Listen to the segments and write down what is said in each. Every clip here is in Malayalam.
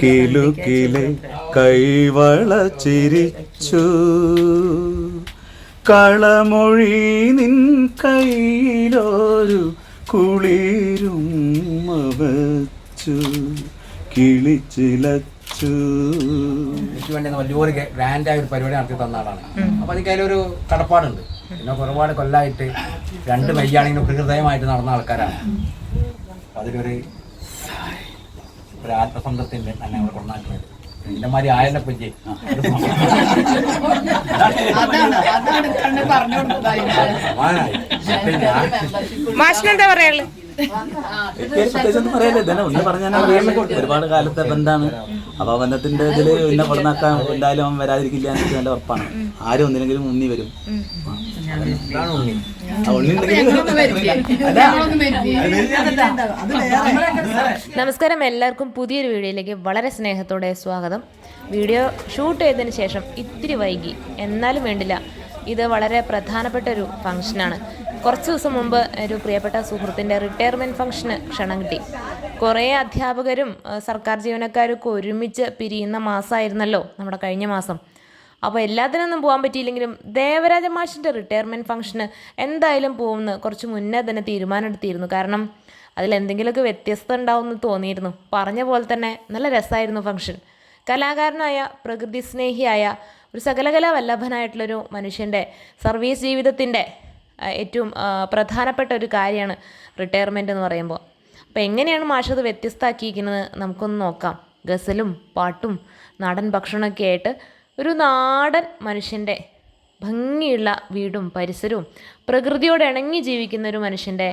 കിലുകിലെ കൈവള ചിരിച്ചു. കളമൊഴി നിൻ കയ്യിലൊരു കുളിരും വച്ചു കിളിച്ചിലച്ചു എനിക്ക് വേണ്ടി വലിയൊരു ഗ്രാൻഡായ ഒരു പരിപാടി നടത്തി തന്ന ആളാണ്. അപ്പൊ എനിക്ക് അതിലൊരു കടപ്പാടുണ്ട്. പിന്നെ ഒരുപാട് കൊല്ലായിട്ട് രണ്ട് മെയ്യാണെങ്കിലും ഹൃദയമായിട്ട് നടന്ന ആൾക്കാരാണ്. അതിലൊരു ഒരു ആത്മസംതൃപ്തിന്റെ തന്നെ ഞങ്ങൾ കൊണ്ടാക്കുന്നത് എന്റെ മാതിരി ആയല്ല പുഞ്ചി മാഷിനെന്താ പറയാനുള്ളത്? പ്രത്യേകിച്ചൊന്നും പറയല്ലേ? ഇതന്നെ ഒന്ന് പറഞ്ഞാൽ ഒരുപാട് കാലത്തെ ബന്ധാണ് അപ്പൊ ആ ബന്ധത്തിന്റെ ഇതിൽ പിന്നെ കൊണ്ടുനാക്കാൻ എന്തായാലും അവൻ വരാതിരിക്കില്ല എന്ന് നല്ല ഉറപ്പാണ്. ആരും ഒന്നില്ലെങ്കിലും വരും. ഉണ്ണി. ഉണ്ണി നമസ്കാരം. എല്ലാവർക്കും പുതിയൊരു വീഡിയോയിലേക്ക് വളരെ സ്നേഹത്തോടെ സ്വാഗതം. വീഡിയോ ഷൂട്ട് ചെയ്തതിന് ശേഷം ഇത്തിരി വൈകി. എന്നാലും വേണ്ടില്ല. ഇത് വളരെ പ്രധാനപ്പെട്ട ഒരു ഫംഗ്ഷനാണ് കുറച്ച് ദിവസം മുമ്പ് ഒരു പ്രിയപ്പെട്ട സുഹൃത്തിന്റെ റിട്ടയർമെന്റ് ഫംഗ്ഷന് ക്ഷണം കിട്ടി. കുറേ അധ്യാപകരും സർക്കാർ ജീവനക്കാരൊക്കെ ഒരുമിച്ച് പിരിയുന്ന മാസമായിരുന്നല്ലോ നമ്മുടെ കഴിഞ്ഞ മാസം. അപ്പോൾ എല്ലാത്തിനൊന്നും പോകാൻ പറ്റിയില്ലെങ്കിലും ദേവരാജ മാഷിന്റെ റിട്ടയർമെന്റ് ഫംഗ്ഷന് എന്തായാലും പോകുമെന്ന് കുറച്ച് മുന്നേ തന്നെ തീരുമാനമെടുത്തിരുന്നു. കാരണം അതിലെന്തെങ്കിലുമൊക്കെ വ്യത്യസ്തത ഉണ്ടാവുമെന്ന് തോന്നിയിരുന്നു. പറഞ്ഞ പോലെ തന്നെ നല്ല രസമായിരുന്നു ഫംഗ്ഷൻ കലാകാരനായ പ്രകൃതി സ്നേഹിയായ ഒരു സകലകലാ വല്ലഭനായിട്ടുള്ളൊരു മനുഷ്യന്റെ സർവീസ് ജീവിതത്തിന്റെ ഏറ്റവും പ്രധാനപ്പെട്ട ഒരു കാര്യമാണ് റിട്ടയർമെന്റ് എന്ന് പറയുമ്പോൾ. അപ്പോൾ എങ്ങനെയാണ് മാഷത് വ്യത്യസ്തമാക്കിയിരിക്കുന്നത് നമുക്കൊന്ന് നോക്കാം. ഗസലും പാട്ടും നാടൻ ഭക്ഷണമൊക്കെ ആയിട്ട് ഒരു നാടൻ മനുഷ്യന്റെ ഭംഗിയുള്ള വീടും പരിസരവും പ്രകൃതിയോട് ഇണങ്ങി ജീവിക്കുന്ന ഒരു മനുഷ്യന്റെ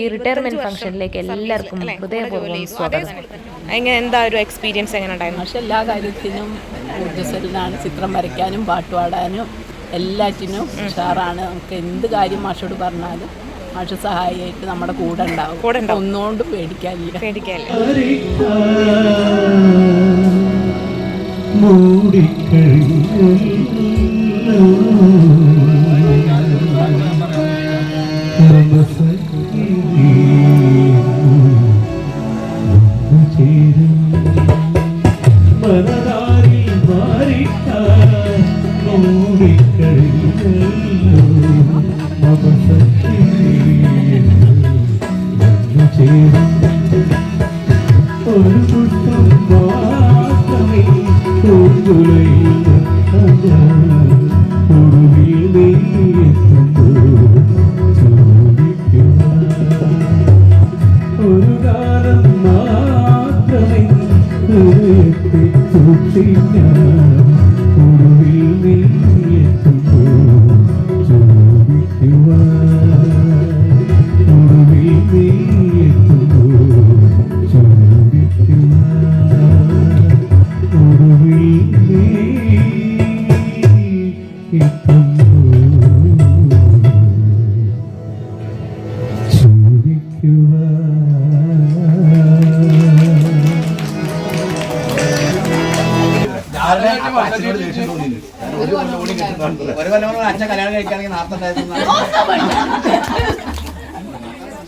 ഈ റിട്ടയർമെന്റ് ഫംഗ്ഷനിലേക്ക് എല്ലാവർക്കും ഹൃദയപൂർവം സ്വാഗതം. എങ്ങനെ എന്താ ഒരു എക്സ്പീരിയൻസ് എങ്ങനെ ഉണ്ടായിരുന്നു? പക്ഷെ എല്ലാ കാര്യത്തിനും ചിത്രം വരയ്ക്കാനും പാട്ട് പാടാനും എല്ലാറ്റിനും ഉഷാറാണ്. നമുക്ക് എന്ത് കാര്യം മാഷോട് പറഞ്ഞാലും മാഷ് സഹായിയായിട്ട് നമ്മുടെ കൂടെ ഉണ്ടാവും. കൂടെ പേടിക്കാനില്ല ഒന്നുകൊണ്ടും പേടിക്കാനില്ല. പേടിക്കാല്ലേ ഒരു കൊല്ലം കൊണ്ട് അച്ഛൻ കല്യാണം കഴിക്കുകയാണെങ്കിൽ നാർത്തുണ്ടായിരുന്നു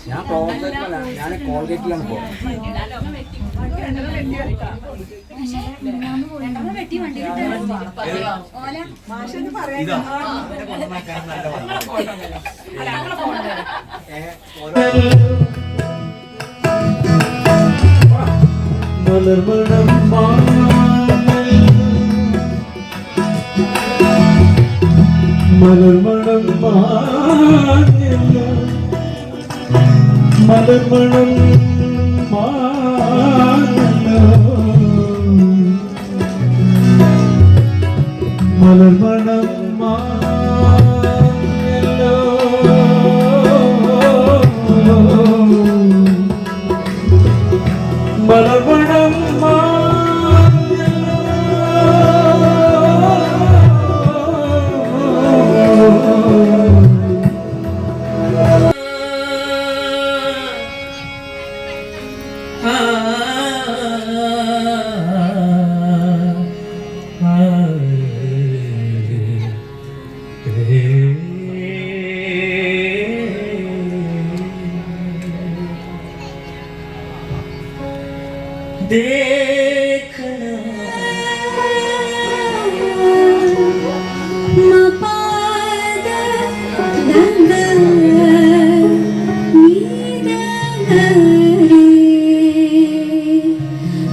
ഞാൻ കോളേജിലല്ല ഞാൻ കോൾഗേറ്റിലാണ് പോകുന്നത് മലർമണം മലർമണം മാഞ്ഞൽ മലർമണം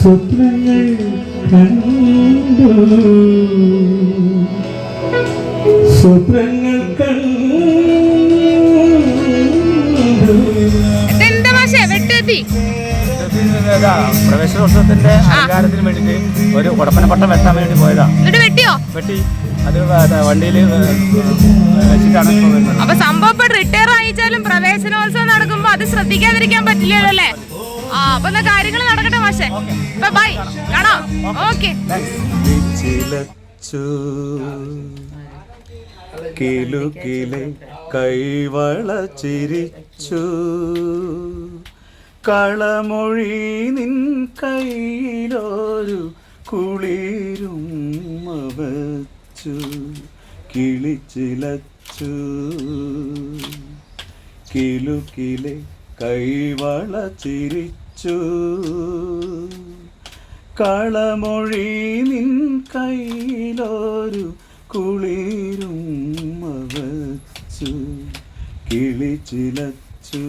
സ്വപ്നങ്ങൾ കണ്ടു. സ്വപ്നങ്ങൾ കണ്ടു. എന്താ മാഷേ? വെട്ടെത്തി പ്രവേശനോത്സവത്തിന്റെ അലങ്കാരത്തിന് വേണ്ടിട്ട് ഒരു ഉടപ്പനപ്പട്ടം വെട്ടാൻ വേണ്ടി പോയതാ. എന്നിട്ട് വെട്ടിയോ? വെട്ടി. അത് വണ്ടിയിൽ വെച്ചിട്ടാണ് അപ്പൊ സംഭവം റിട്ടയർ ആയിച്ചാലും പ്രവേശനോത്സവം നടക്കുമ്പോ അത് ശ്രദ്ധിക്കാതിരിക്കാൻ പറ്റില്ലല്ലോ അല്ലേ? ആ അപ്പൊ എന്നാ കാര്യങ്ങൾ നടക്കട്ടെ മാഷേ. ബൈ. കാണാം. ഓക്കെ. ചിലച്ചു കിലുകിലെ കൈവള ചിരിച്ചു കളമൊഴി നിൻ കയ്യിലൊരു കുളിരും വച്ചു കിളിച്ചിലച്ചു. കിലുകിലെ കൈവള ചിരിച്ചു കളമൊഴി നിൻ കയ്യിലൊരു കുളിരും വച്ചു. കിളിച്ചിലച്ചു.